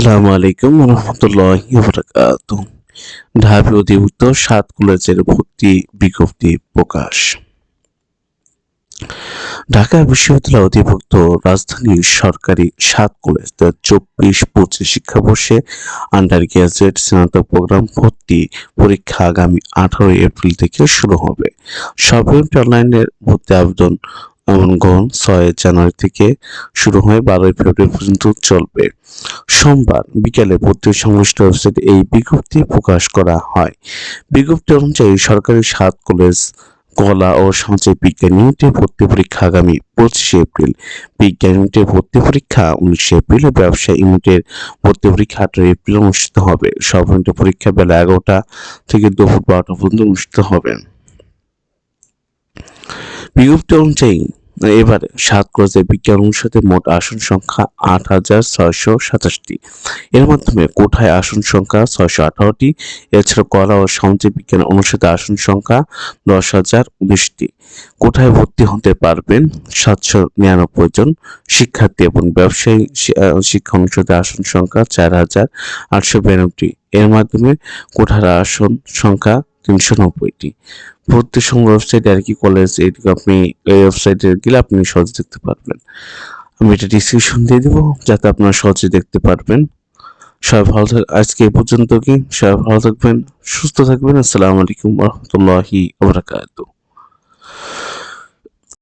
আসসালামু আলাইকুম রহমতুল্লাহ বরকাত ঢাবি অধিভুক্ত সাত কলেজের ভর্তি বিজ্ঞপ্তি প্রকাশ। ঢাকা বিশ্ববিদ্যালয় অধিভুক্ত রাজধানী সরকারি সাত কলেজ দু চব্বিশ পঁচিশ শিক্ষাবর্ষে আন্ডার গ্রাজুয়েট স্নাতক প্রোগ্রাম ভর্তি পরীক্ষা আগামী আঠারোই এপ্রিল থেকে শুরু হবে। সর্বনিম্ন অনলাইনের ভর্তি আবেদন গ্রহণ ছয় জানুয়ারি থেকে শুরু হয়ে বারোই ফেব্রুয়ারি পর্যন্ত চলবে। সোমবার বিকালে ভর্তি সংশ্লিষ্ট ওয়েবসাইটে এই বিজ্ঞপ্তি প্রকাশ করা হয়। বিজ্ঞপ্তি অনুযায়ী সরকারি সাত কলেজ কলা ও সামাজিক বিজ্ঞান ইউনিটে ভর্তি পরীক্ষা আগামী পঁচিশে এপ্রিল। বিজ্ঞান ইউনিটে ভর্তি পরীক্ষা উনিশে এপ্রিল ও ব্যবসায় ইউনিটের ভর্তি পরীক্ষা আঠারো এপ্রিল অনুষ্ঠিত হবে। সব ইউনিটের পরীক্ষা বেলা এগারোটা থেকে দুপুর বারোটা পর্যন্ত অনুষ্ঠিত হবে। বিজ্ঞপ্তি অনুযায়ী এবারে সাত কলেজের বিজ্ঞান অনুষদে মোট আসন সংখ্যা আট হাজার ছয়শো সাতাশটি। এর মাধ্যমে কোঠায় আসন সংখ্যা ছয়শো আঠারোটি, এছাড়া কলা ও সামাজিক বিজ্ঞান অনুষদে আসন সংখ্যা দশ হাজার উনিশটি। কোঠায় ভর্তি হতে পারবেন সাতশো নিরানব্বই জন শিক্ষার্থী এবং ব্যবসায়ী শিক্ষা অনুষদে আসন সংখ্যা চার হাজার আটশো বিরানব্বইটি। এর মাধ্যমে কোঠার আসন সংখ্যা তিনশো নব্বইটি। ভর্তি সংগ্রহ ওয়েবসাইট আর কি কলেজ এটিকে আপনি এই ওয়েবসাইটে গেলে আপনি সহজে দেখতে পারবেন। আমি এটা ডিসক্রিপশন দিয়ে দেবো, যাতে আপনারা সহজে দেখতে পারবেন। সবাই ভালো থাক, আজকে এই পর্যন্ত কি? সবাই ভালো থাকবেন, সুস্থ থাকবেন। আসসালামু আলাইকুম রহমতুল্লাহি ওবরাকাতুহ